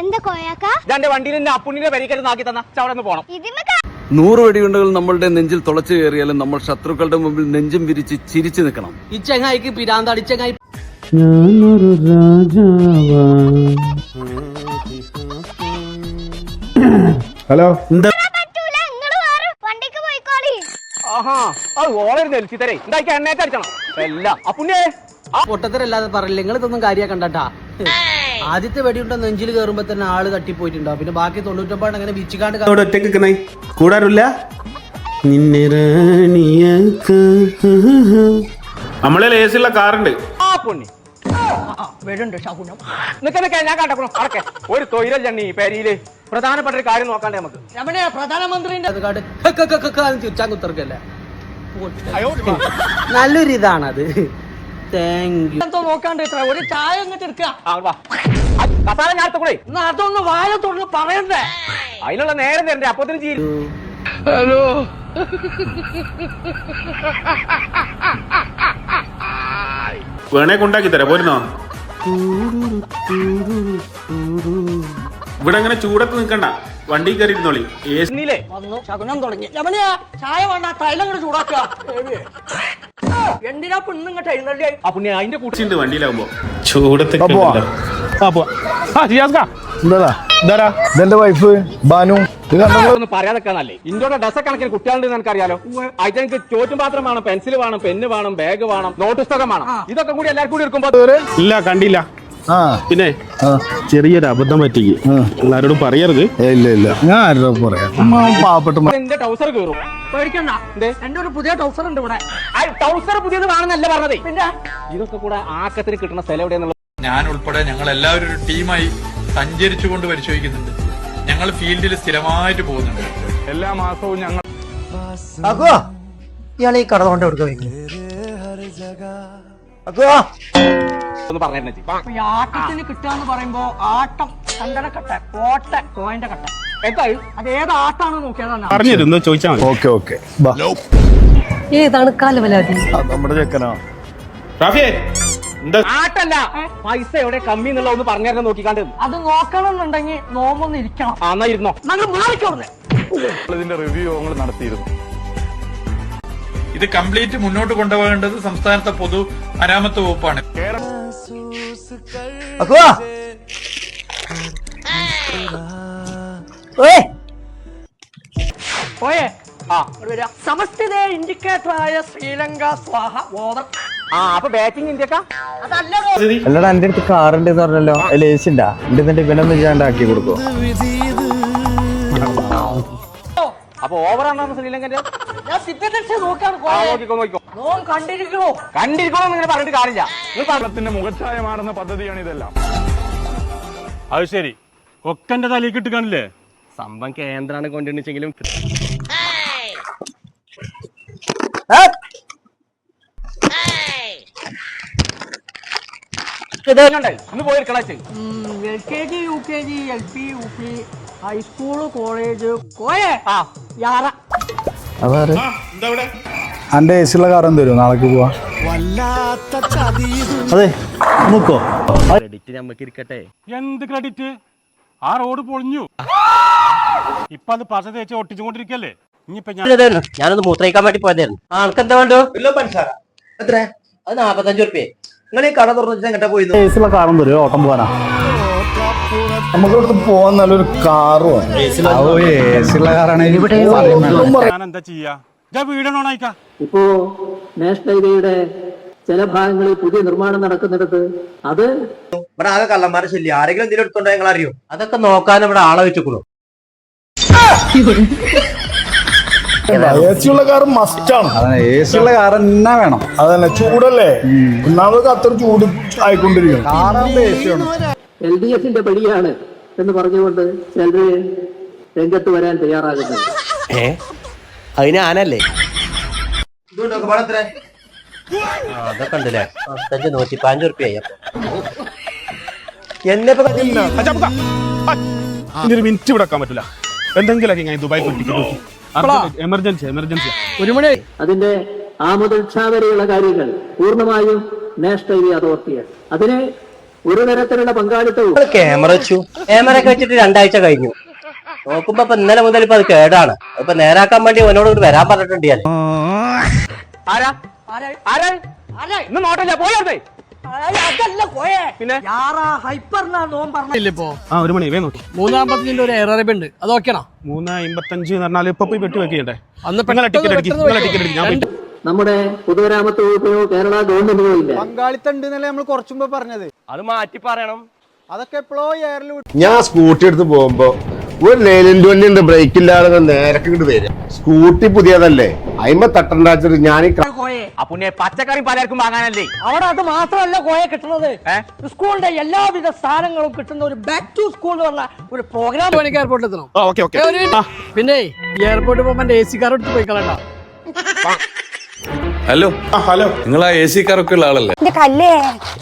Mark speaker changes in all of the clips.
Speaker 1: എന്താ
Speaker 2: വണ്ടിയിൽ പരിക്കരുന്ന് ആക്കി തന്ന അവിടെ നിന്ന് പോണം.
Speaker 1: ഇതിമ്മ
Speaker 3: നൂറ് വെടിയുണ്ടകൾ നമ്മളുടെ നെഞ്ചിൽ തുളച്ചു കയറിയാലും നമ്മൾ ശത്രുക്കളുടെ മുമ്പിൽ നെഞ്ചും വിരിച്ച് ചിരിച്ചു നിൽക്കണം.
Speaker 4: ഈ ചെങ്ങായിക്ക് പിരാന്താണ് ഞാനൊരു ചെങ്ങായി
Speaker 5: ഹലോ?
Speaker 1: പറ്റൂല നിങ്ങൾ വേറെ വണ്ടിക്ക് പോയിക്കോളി.
Speaker 2: ആഹാ അത് ഓളരുന്ന് എൽസി തരേ എന്താ എണ്ണേറ്റ് അടിച്ചണം എല്ലാം അപ്പുണ്ണിയെ ആ
Speaker 4: പൊട്ടത്തരല്ലാതെ പറയില്ല നിങ്ങൾ ഇതൊന്നും കാര്യ കണ്ടാ ആദ്യത്തെ വെടിയുണ്ട നെഞ്ചിൽ കയറുമ്പോ തന്നെ ആൾ തട്ടിപ്പോയിട്ടുണ്ടാവും പിന്നെ ബാക്കി തൊണ്ണൂറ്റൊമ്പത് അങ്ങനെ വിച്ചിക്കാണ്ട്
Speaker 5: അവിടെ ഒറ്റയ്ക്ക് കൂടാറില്ല നിന്നെ നമ്മളെ ലേസുള്ള കാറുണ്ട്
Speaker 2: ഒരു ജണ്ണി പേരിയിൽ പ്രധാനപ്പെട്ട ഒരു കാര്യം നോക്കാണ്ടേ നമുക്ക്
Speaker 4: പ്രധാനമന്ത്രിന്റെ അത് കാട് ചുച്ചാൻ കുത്തർക്കല്ലേ നല്ലൊരു ഇതാണത് താങ്ക് യു
Speaker 6: നോക്കാണ്ട് ഇത്ര. ഒരു ചായ അങ്ങോട്ട് എടുക്കുക
Speaker 2: കസാല ഞാൻ കൂടെ.
Speaker 6: എന്നാ അതൊന്ന് വായ തുറന്ന് പറയണ്ടേ?
Speaker 2: അതിനുള്ള നേരം തരണ്ടേ? അപ്പത്തിന് ഹലോ.
Speaker 5: വേണേ കൊണ്ടാക്കി തരാം. പോരുന്നോ? ഇവിടെ അങ്ങനെ ചൂടത്ത് നിൽക്കണ്ട. വണ്ടി കയറി ഇരുന്നോളി ഏസി
Speaker 2: ഇന്നില്ലേ
Speaker 6: വന്നു. ശകുനം തുടങ്ങി. ചായ വേണ്ട. തൈലം കൂടെ ചൂടാക്കുക. എന്തിനാ പെണ്ണുങ്ങട്ട് എഴുന്നള്ളി?
Speaker 2: ആ പുണ്യ അതിന്റെ കൂട്ടി
Speaker 5: ഉണ്ട്? വണ്ടിയിലാവുമ്പോ ചൂടത്ത്
Speaker 7: എന്താ ഇതെന്റെ വൈഫ് ബാനു. ഇത് കണ്ടോ?
Speaker 2: ഒന്ന് പറയാതൊക്കെ നല്ലേ ഇന്ത്യയുടെ ഡസ കണക്കിന് കുട്ടികളുണ്ട് എനിക്ക് അറിയാലോ അതിന് ചോറ്റും പാത്രം വേണം പെൻസിൽ വേണം പെന്ന് വേണം ബാഗ് വേണം നോട്ട് പുസ്തകം വേണം. ഇതൊക്കെ കൂടി എല്ലാവർക്കും കൂടി എടുക്കുമ്പോ
Speaker 5: ഇല്ല കണ്ടില്ല.
Speaker 7: ആ
Speaker 5: പിന്നെ ചെറിയൊരു അബദ്ധം പറ്റിക്ക്. എല്ലാരോടും പറയരുത്.
Speaker 7: ഇല്ല ഇല്ല. ഞാൻ ആരോടും പറയാം. പാവപ്പെട്ട
Speaker 2: എന്റെ ടൗസർ കയറും
Speaker 6: പേടിക്കണ്ട. എന്റെ ഒരു പുതിയ ടൗസർ ഉണ്ട് ഇവിടെ.
Speaker 2: ടൗസർ പുതിയത് വേണമെന്നല്ല പറഞ്ഞതേ. പിന്നെ? ഇതൊക്കെ കൂടെ ആക്കത്തിന് കിട്ടുന്ന സ്ഥലം
Speaker 8: ഞാൻ ഉൾപ്പെടെ ഞങ്ങൾ എല്ലാവരും ഒരു ടീമായി സഞ്ചരിച്ചുകൊണ്ട് പരിശോധിക്കുന്നുണ്ട്. ഞങ്ങൾ ഫീൽഡിൽ സ്ഥിരമായിട്ട് പോകുന്നുണ്ട്.
Speaker 6: എല്ലാ ഇയാളെ ഈ കട കൊണ്ട് കൊടുക്കുക
Speaker 2: ഒന്ന് പറഞ്ഞിരുന്നേ
Speaker 6: ഈ ആട്ടത്തിന് കിട്ടുക പറയുമ്പോ ആട്ടം ചന്ദനക്കട്ട കോട്ട കോയിന്റെ കട്ട.
Speaker 2: എന്തായി
Speaker 6: അത്? ഏത് ആട്ടാണ് നോക്കിയതാണ്
Speaker 5: പറഞ്ഞിരുന്നു ചോദിച്ചാൽ മതി.
Speaker 7: Okay okay.
Speaker 6: ഏതാണ് കാലവലാതി?
Speaker 7: നമ്മുടെ ചെക്കനാ.
Speaker 5: റാഫിയെ എന്താ?
Speaker 2: ആട്ടല്ല. പൈസ എവിടെ കമ്മി എന്നുള്ള ഒന്ന് പറഞ്ഞിരുന്ന നോക്കിക്കാണ്ട്.
Speaker 6: അത് നോക്കണം എന്നുണ്ടെങ്കിൽ നോമ്പൊന്ന് ഇരിക്കണം.
Speaker 2: ആ എന്നാ ഇരുന്നോ.
Speaker 6: നമ്മൾ നടത്തിയിരുന്നു.
Speaker 8: ഇത് കംപ്ലീറ്റ് മുന്നോട്ട് കൊണ്ടുപോകേണ്ടത് സംസ്ഥാനത്തെ പൊതു മരാമത്ത് വകുപ്പാണ്.
Speaker 6: പോയേ
Speaker 2: ആ.
Speaker 6: ഇവിടെ വരിക. സമസ്ഥിത ഇൻഡിക്കേറ്റർ ആയ ശ്രീലങ്ക സ്വാഹ ഓവർ
Speaker 2: ആ അപ്പൊ ബാറ്റിംഗ് ഇന്ത്യക്ക?
Speaker 7: അല്ലടാ എന്റെ അടുത്ത് കാറുണ്ട് എന്ന് പറഞ്ഞല്ലോ. അതിൽ ഏസി ഉണ്ടാ എന്റെ എന്നിട്ട് ഇവനൊന്ന് ചെയ്യാണ്ടാക്കി കൊടുക്കോ
Speaker 2: അപ്പൊ ഓവർ ആണോ ശ്രീലങ്കന്റെ
Speaker 6: ഞാൻ നോക്കാണ് പോയെ.
Speaker 2: നോക്കിക്കോ നോക്കിക്കോ.
Speaker 6: നോൻ കണ്ടിരിക്കണോ?
Speaker 2: കണ്ടിരിക്കണോ നിങ്ങൾ പറഞ്ഞിട്ട് കാര്യമില്ല. നിങ്ങൾ പറഞ്ഞ
Speaker 9: അത് ശരി. ഒക്കന്റെ തലയിൽ കിട്ടുകാണില്ലേ
Speaker 2: സംഭവം കേന്ദ്രാണ് കൊണ്ടുവന്നെങ്കിലും ഇന്ന് പോയിരിക്കണേ
Speaker 6: L K G U K G L P U P high school college കോയേ?
Speaker 2: ആ.
Speaker 6: യാറ.
Speaker 5: എന്താ ഇവിടെ
Speaker 7: എന്റെ ഏസി ഉള്ള കാർ തരുമോ നാളേക്ക് പോവാ. അതെ നോക്കോ.
Speaker 2: ക്രെഡിറ്റ് നമുക്ക് ഇരിക്കട്ടെ.
Speaker 9: എന്ത് ക്രെഡിറ്റ് ആ റോഡ് പൊളിഞ്ഞു. ഇപ്പൊ അത് പശ തേച്ച് ഒട്ടിച്ചുകൊണ്ടിരിക്കല്ലേ? ഇനിയിപ്പൊ ഞാൻ
Speaker 4: ഞാനൊന്ന് മൂത്രയിക്കാൻ വേണ്ടി പോയതായിരുന്നു. ആൾക്ക് എന്താ വേണ്ടോ എത്ര അത് നാപ്പത്തഞ്ചു റുപ്യ നിങ്ങൾ ഈ കട തുറന്നു എങ്ങോട്ടാ പോയിരുന്നു
Speaker 7: കാറും തരുമോ ഓട്ടം പോവാനാ. നമുക്ക് പോവാൻ നല്ലൊരു കാറും
Speaker 9: എന്താ ചെയ്യാ?
Speaker 10: ഇപ്പോ നാഷണൽ ഹൈവേയുടെ ചില ഭാഗങ്ങളിൽ പുതിയ നിർമ്മാണം നടക്കുന്നിടത്ത് അത്
Speaker 4: ഇവിടെ ആകെ കള്ളന്മാരെ ശല്യം. ആരെങ്കിലും എന്തെങ്കിലും എടുത്തുണ്ടോ ഞങ്ങൾ അറിയോ അതൊക്കെ നോക്കാൻ ഇവിടെ ആളെ വെച്ചുക്കണു
Speaker 7: ഏസി ഉള്ള കാർ മസ്റ്റാണ്
Speaker 3: വേണം.
Speaker 7: അതന്നെ ചൂടല്ലേ? ഒന്നാമത് അത്ര ചൂട്
Speaker 3: ആയിക്കൊണ്ടിരിക്കും
Speaker 10: എൽ ഡി എഫിന്റെ പടിയാണ് എന്ന് പറഞ്ഞുകൊണ്ട് ചിലര് രംഗത്ത് വരാൻ തയ്യാറാകുന്നത്
Speaker 4: അതിന് ആനല്ലേ? അതൊക്കെ ഉണ്ടല്ലേ? പത്തഞ്ച് നൂറ്റി പതിനഞ്ച് റുപ്യ എന്നെ
Speaker 5: ഒരു മിനിറ്റ് ഇവിടെ പറ്റില്ല എന്തെങ്കിലുമൊക്കെ ഞാൻ ദുബായ് ടിക്കറ്റ് എമർജൻസി എമർജൻസി
Speaker 10: അതിന്റെ ആ മുതൽ ക്ഷ വരെയുള്ള കാര്യങ്ങൾ പൂർണമായും നാഷണൽ ഹൈവേ അതോറിറ്റിയാണ് അതിന് ഒരു തരത്തിലുള്ള പങ്കാളിത്തവും
Speaker 4: ക്യാമറ വെച്ചു. ക്യാമറ ഒക്കെ വെച്ചിട്ട് രണ്ടാഴ്ച കഴിഞ്ഞു. നോക്കുമ്പോ ഇപ്പൊ ഇന്നലെ മുതൽ ഇപ്പൊ അത് കേടാണ്. ഇപ്പൊ നേരാക്കാൻ വേണ്ടി അവനോട് കൂടി വരാൻ പറഞ്ഞിട്ടുണ്ട് ഞാൻ
Speaker 2: ആരാ? ആരാ? ഇന്ന് നോട്ടല്ല പോയേ
Speaker 6: അതല്ല കോയെ
Speaker 2: പിന്നെ?
Speaker 6: യാറാ ഹൈപ്പർ എന്നാ നോൻ പറഞ്ഞില്ലേ ഇപ്പോ?
Speaker 5: ആ ഒരു മണി വേ നോക്കി.
Speaker 6: മൂന്നാമ്പത്തിന്റെ ഒരു എയർ ഉണ്ട് അത് ഓക്കെയാണോ
Speaker 5: മൂന്നാമ്പത്തഞ്ച് എന്ന് പറഞ്ഞാൽ ഇപ്പൊ പോയി വെട്ടി വെക്കണ്ടേ
Speaker 6: അന്ന്
Speaker 5: നിങ്ങളെ ടിക്കറ്റ് ടിക്കറ്റ് ഞാൻ
Speaker 10: നമ്മുടെ പൊതുമരാമത്ത് വകുപ്പിനോ കേരള ഗവൺമെന്റിനോ ഇല്ല.
Speaker 7: പങ്കാളിത്തണ്ട് എന്നല്ലേ നമ്മൾ കുറച്ചുമ്പോ പറഞ്ഞത്.
Speaker 4: അത് മാറ്റി പറയണം.
Speaker 7: അതൊക്കെ എപ്പോഴോ എയറിൽ
Speaker 11: ഞാൻ സ്കൂട്ടി എടുത്ത് പോകുമ്പോ ഒരു ലേലന്റ് വണ്ടി ഉണ്ട് ബ്രേക്ക് ഇല്ലാതെ നേരക്ക് ഇങ്ങോട്ട് വരിക. സ്കൂട്ടി പുതിയതല്ലേ? അയിമ തട്ടണ്ടാച്ചിട്ട് ഞാൻ ഈ ക-
Speaker 6: കോയെ.
Speaker 2: അപ്പൊ പച്ചക്കറി പലർക്കും വാങ്ങാനല്ലേ?
Speaker 6: അവിടെ അത് മാത്രമല്ല കോയെ കിട്ടുന്നത്. സ്കൂളിന്റെ എല്ലാവിധ സാധനങ്ങളും കിട്ടുന്ന ഒരു ബാക്ക് ടു സ്കൂൾ എന്ന് പറഞ്ഞ ഒരു പ്രോഗ്രാം എനിക്ക് എയർപോർട്ടിൽ എത്തണം.
Speaker 5: ആ ഓക്കെ ഓക്കെ.
Speaker 6: പിന്നെ എയർപോർട്ടിൽ പോകുമ്പോ എ സി കാർ എടുത്ത് പോയി കളണ്ട
Speaker 3: ഹലോ.
Speaker 5: ഹലോ.
Speaker 3: നിങ്ങൾ ആ എ സി കാറൊക്കെ ഉള്ള ആളല്ലേ?
Speaker 1: എന്റെ കല്ലേ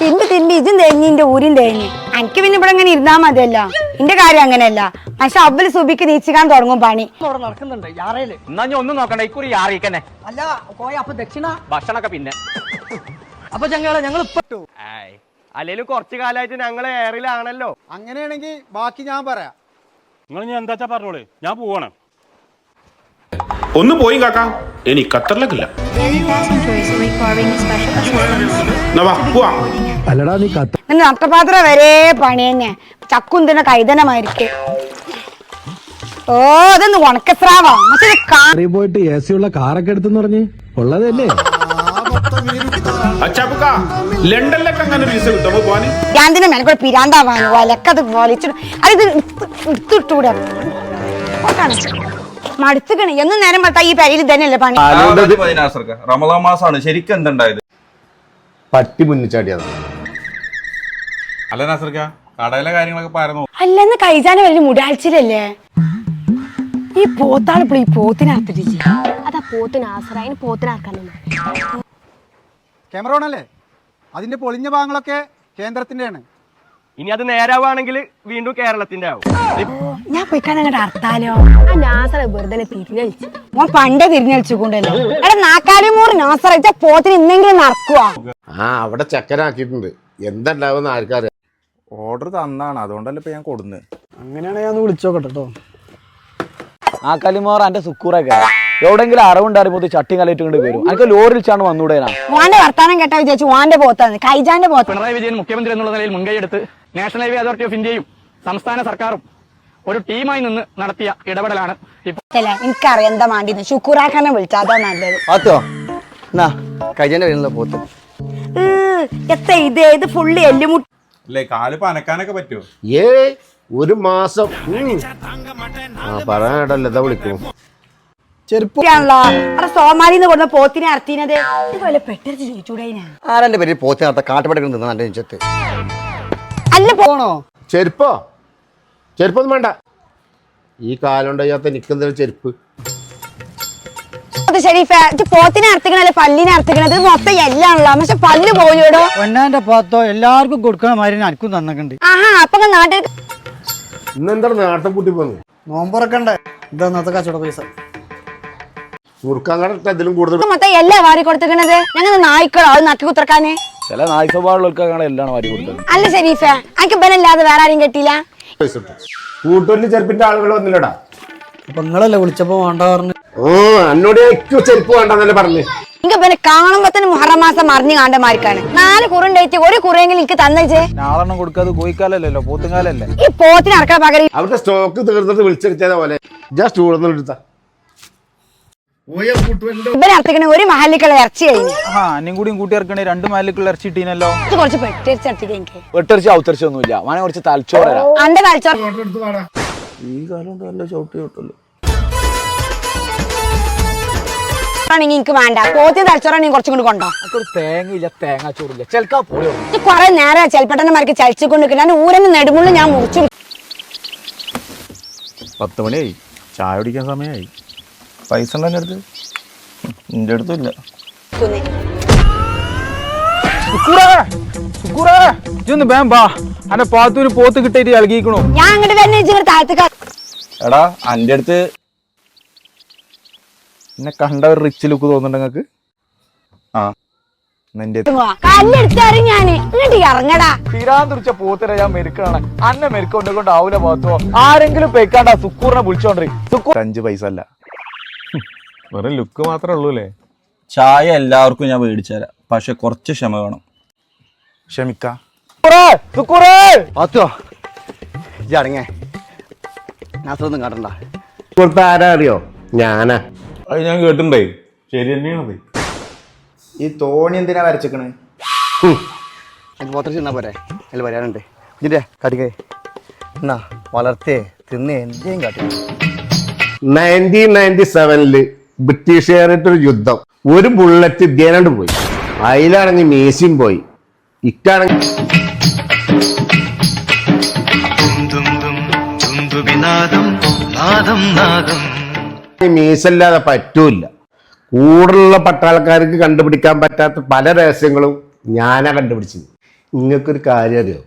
Speaker 1: തിന്റെ തിന്റെ ഇതും തേങ്ങി എന്റെ ഊരും തേങ്ങി എനിക്ക് പിന്നെ ഇവിടെ ഇങ്ങനെ ഇരുന്നാ മതിയല്ലോ. എന്റെ കാര്യം അങ്ങനെയല്ല. പക്ഷെ അബ്ബൽ സുബിക്ക് നീച്ചിക്കാൻ തുടങ്ങും പണി.
Speaker 6: അവിടെ നടക്കുന്നുണ്ട് യാറയിൽ
Speaker 2: എന്നാ ഞാൻ ഒന്നും നോക്കണ്ട ഇക്കുറി യാറിക്കന്നെ
Speaker 6: അല്ല കോയ അപ്പൊ ദക്ഷിണ.
Speaker 2: ഭക്ഷണമൊക്കെ പിന്നെ.
Speaker 6: അപ്പൊ ഞങ്ങളെ ഞങ്ങൾ ഇപ്പൊ
Speaker 4: അല്ലെങ്കിലും കുറച്ചു കാലമായിട്ട് ഞങ്ങൾ എയറിലാണല്ലോ
Speaker 7: അങ്ങനെയാണെങ്കിൽ ബാക്കി ഞാൻ പറയാം.
Speaker 9: നിങ്ങൾ ഞാൻ എന്താച്ചാ പറഞ്ഞോളൂ? ഞാൻ പോവാണ്. ഒന്ന് പോയി കാക്ക. ഇനി ഖത്തറിലേക്കില്ല.
Speaker 7: അല്ലടാ നീ കത്ത
Speaker 1: ഇന്ന് നട്ടപാത്രം വരെ പണി തന്നെ. ചക്കുന്തിന കൈതനമായിരിക്കും. ഓ അതൊന്ന് ഉണക്കസ്രാവാ.
Speaker 7: പോയിട്ട് എ സി ഉള്ള കാറൊക്കെ എടുത്തെന്ന് പറഞ്ഞ്. ഉള്ളതല്ലേ?
Speaker 9: ലണ്ടനിലൊക്കെ അങ്ങനെ വിസ പോവാന്.
Speaker 1: ഭ്രാന്തിനെ മെനക്കൂടെ പിരാന്താവാനോ വലക്കത് വലിച്ചിട്ട് അത് എടുത്തിട്ടൂടെ മടുത്തുക്കണ്. എന്ന് നേരം പറഞ്ഞാൽ ഈ പരിയിൽ തന്നെയല്ലേ പണി?
Speaker 3: റമദാൻ മാസാണ് ശരിക്കും എന്തുണ്ടായത്?
Speaker 11: പട്ടി മുന്നിച്ചാടിയതാണ്
Speaker 5: അല്ല നാസർക്ക കടയിലെ കാര്യങ്ങളൊക്കെ പറഞ്ഞു
Speaker 1: അല്ലെന്ന് കൈജാന വലിയ മുടാഴ്ചയിലല്ലേ? ഈ പോത്താണ് ഇപ്പോൾ ഈ പോത്തിനകത്തിട്ട്
Speaker 12: അതാ പോത്തിന് ആസറ. അതിന്
Speaker 7: ക്യാമറ ഓണല്ലേ അതിന്റെ പൊളിഞ്ഞ ഭാഗങ്ങളൊക്കെ കേന്ദ്രത്തിന്റെയാണ്.
Speaker 4: ഇനി അത് നേരാവാണെങ്കിൽ വീണ്ടും കേരളത്തിന്റെ ആവും.
Speaker 1: ഞാൻ പോയിക്കാൻ അങ്ങോട്ട് അർത്താലോ
Speaker 12: ആ നാസറ വെറുതെ തിരിഞ്ഞളിച്ചു
Speaker 1: ഓൻ പണ്ടേ തിരിഞ്ഞളിച്ചുകൊണ്ടല്ലോ എടാ നാക്കാലി മൂറ് നാസറ ഇച്ച പോത്തിന് ഇന്നെങ്കിലും
Speaker 11: ആ അവിടെ ചക്കനാക്കിയിട്ടുണ്ട്. എന്തുണ്ടാവുമെന്ന് ആർക്കറിയാം.
Speaker 7: ഓർഡർ തന്നാണ്. അതുകൊണ്ടല്ലേ ഇപ്പൊ ഞാൻ കൊടുന്ന്.
Speaker 6: അങ്ങനെയാണെങ്കിൽ ഞാൻ ഒന്ന് വിളിച്ചോക്കട്ടെ കേട്ടോ
Speaker 4: ആ കലിമോർ എന്റെ സുക്കൂറൊക്കെ. എവിടെങ്കിലും പോയി ചട്ടി കലയിട്ട് കൊണ്ട് വരും. അതൊക്കെ ലോറിൽ ചാണ് വന്നൂടേനാ?
Speaker 1: വാന്റെ വർത്താനം കേട്ടാ വിചാരിച്ചു വാന്റെ പോത്താണ് കൈജാന്റെ പോത്ത്
Speaker 2: പിണറായി വിജയൻ മുഖ്യമന്ത്രി എന്നുള്ള നിലയിൽ മുൻകൈയെടുത്ത് നാഷണൽ ഹൈവേ അതോറിറ്റി ഓഫ് ഇന്ത്യയും സംസ്ഥാന സർക്കാരും ഒരു ടീമായി നിന്ന് നടത്തിയ ഇടപെടലാണ്
Speaker 1: എനിക്കറിയാം എന്താ മാണ്ടിന്ന്. ശുക്കൂറാക്കാനെ വിളിച്ചാ അതാ നല്ലത്.
Speaker 4: പാത്തോ എന്നാ കൈജന്റെ വരുന്ന പോത്ത്.
Speaker 1: ഏ, എത്ത ഇത് ഇത് ഫുള്ള് എല്ലുമുട്ടി
Speaker 5: അല്ലേ കാൽ പനക്കാനൊക്കെ പറ്റുമോ
Speaker 11: ഏ ഒരു മാസം. ഉം. ആ പറയാനല്ല എന്താ വിളിക്കും.
Speaker 1: ചെറുപ്പാണല്ലോ അവിടെ സോമാലിന്ന് പോത്തിനെ അർത്തിനത് ഇതുപോലെ പെട്ടെന്ന് ചോദിച്ചൂടേനാ
Speaker 4: ആരെന്റെ പേര് എന്റെ നെഞ്ചത്ത്?
Speaker 1: അല്ല
Speaker 6: പോണോ?
Speaker 11: ചെരുപ്പോ? ചെരുപ്പൊന്നും വേണ്ട. ഈ കാലുണ്ടയ്യാത്ത നിക്കുന്ന നിൽക്കുന്ന ചെരുപ്പ്?
Speaker 1: അത് ഷെരീഫേ പോത്തിനെ അർത്തിക്കണല്ലേ പല്ലിനെ അർത്തിക്കണത്? എല്ലാം ഉള്ള പക്ഷെ പല്ല്
Speaker 6: പോത്തോ എല്ലാവർക്കും കൊടുക്കണ മാതിരി എനിക്കും തന്നിട്ടുണ്ട്.
Speaker 1: ആഹാ അപ്പൊ നാട്ടിൽ
Speaker 11: ഇന്നെന്താ നാട്ടം കൂട്ടി പോന്നു?
Speaker 6: നോമ്പുറക്കണ്ടേ? ഇതാ ഇന്നത്തെ കച്ചവട പൈസ.
Speaker 11: മുറുക്കാങ്കട ഇതിലും കൂടുതൽ
Speaker 1: മൊത്തം എല്ലാം വാരി കൊടുത്തിക്കണത് ഞങ്ങൾ നായ്ക്കളോ അത് നക്കി കുത്തിറക്കാന്
Speaker 3: ചില നായ് സ്വഭാവമുള്ള എല്ലാം വാരി കൊടുത്തത്.
Speaker 1: അല്ല ഷെരീഫേ എനിക്ക് ഇവനല്ലാതെ വേറെ ആരും കെട്ടിയില്ല?
Speaker 11: പൈസ കൂട്ടൂരിൽ ചെരുപ്പിന്റെ ആളുകൾ വന്നില്ലടാ.
Speaker 6: അപ്പൊ നിങ്ങളല്ലേ വിളിച്ചപ്പോ വേണ്ട പറഞ്ഞു.
Speaker 11: ഓ എന്നോട് ഏറ്റവും ചെരുപ്പ് വേണ്ടെന്നല്ലേ പറഞ്ഞു.
Speaker 1: എനിക്ക് ഇവനെ കാണുമ്പോ തന്നെ മുഹറം മാസം മറിഞ്ഞു കാണ്ടമാർക്കാണ്. നാല് കുറുണ്ടായിട്ട് ഒരു കുറിയെങ്കിലും എനിക്ക് തന്നേച്ചേ
Speaker 3: നാളെണ്ണം കൊടുക്കാതെ കോയിക്കാലല്ലോ പോത്തുകാലല്ലേ?
Speaker 1: ഈ പോത്തിന് അറക്കണ പകരം
Speaker 11: അവരുടെ സ്റ്റോക്ക് തീർന്നിട്ട് വിളിച്ചെടുത്തത് പോലെ. ജസ്റ്റ് കൂടുതൽ എടുത്ത.
Speaker 1: ഒരു മഹല്ലിക്കുള്ള ഇറച്ചി കഴിഞ്ഞു.
Speaker 3: ആ അന്നും കൂടിയും കൂട്ടി ഇറക്കണേ രണ്ട് മഹല്ലിക്കുള്ള ഇറച്ചി ഇട്ടീനല്ലോ.
Speaker 1: ഇത് കുറച്ച് പെട്ടിരിച്ച് അർത്തിക്ക എനിക്ക്.
Speaker 3: വെട്ടറിച്ച് ഔത്തറിച്ച് ഒന്നുമില്ല. വേണേ കുറച്ച് തലച്ചോറ
Speaker 1: അന്റെ തലച്ചോർ
Speaker 3: ഈ കാലം നല്ല ചവിട്ടി കിട്ടുമല്ലോ
Speaker 1: ആണെങ്കിൽ എനിക്ക് വേണ്ട. പോത്തിന് തലച്ചോറാണെങ്കിൽ കുറച്ചും കൂടി കൊണ്ടോ.
Speaker 3: ഒരു തേങ്ങയില്ല തേങ്ങ ചോറില്ല ചെൽക്കാ പോയോ?
Speaker 1: ഇത് കുറെ നേരം ചെൽപ്പെട്ടന്മാർക്ക് ചലിച്ചുകൊണ്ട് നിൽക്കുന്ന ഊരന് നെടുമുള്ള ഞാൻ മുറിച്ചു
Speaker 7: പത്ത് മണിയായി. ചായ കുടിക്കാൻ സമയമായി. പൈസ ഉണ്ടോ എന്റെ അടുത്ത്? എന്റെ അടുത്തും ഇല്ല.
Speaker 3: പാത്തൂര് പോത്ത് കിട്ടിയിട്ട് ഇളകിക്കണു
Speaker 1: ഞാൻ അങ്ങോട്ട് താഴത്തേക്ക്
Speaker 7: എടാ അന്റെ അടുത്ത് എന്നെ കണ്ട ഒരു റിച്ച് ലുക്ക് തോന്നുന്നുണ്ട് ആ
Speaker 3: ഞാൻ മെരുക്കാണ് അന്നെ ആരെങ്കിലും പെയ്ക്കാണ്ട സുക്കൂറിനെ വിളിച്ചോണ്ടി സുക്കൂർ അഞ്ച് പൈസ അല്ല.
Speaker 13: വെറും ലുക്ക് മാത്രമേ ഉള്ളൂ അല്ലേ
Speaker 7: ചായ എല്ലാവർക്കും ഞാൻ മേടിച്ചു തരാം പക്ഷെ കുറച്ച് ക്ഷമ വേണം.
Speaker 3: ക്ഷമിക്ക.
Speaker 14: പാത്തോ ഇജടങ്ങേ നാസൊന്നും കാട്ടണ്ട.
Speaker 11: കൊടുത്ത ആരാ അറിയോ? ഞാനാ.
Speaker 13: അത് ഞാൻ കേട്ടിട്ടുണ്ടേ. ശരി തന്നെയാണത്.
Speaker 3: ഈ തോണി എന്തിനാ വരച്ചേക്കണ്?
Speaker 14: എനിക്ക് പോത്ര ചെന്നാ പോരെ. അതിൽ വരാനുണ്ട്. ഇതിന്റെ കടിക്കേ എന്നാ വളർത്തേ തിന്ന് എന്തേലും കാട്ടി.
Speaker 11: നയന്റീൻ നയന്റി സെവനിൽ ബ്രിട്ടീഷുകാരായിട്ടൊരു യുദ്ധം. ഒരു ബുള്ളറ്റ് ഇദ്ദേഹം പോയി. അതിലാണെങ്കിൽ മേസിയും പോയി. ഇക്കാണെങ്കിൽ മീസല്ലാതെ പറ്റൂല കൂടുതലുള്ള പട്ടാളക്കാർക്ക് കണ്ടുപിടിക്കാൻ പറ്റാത്ത പല രഹസ്യങ്ങളും ഞാനാ കണ്ടുപിടിച്ചത്. നിങ്ങൾക്കൊരു കാര്യം അറിയോ?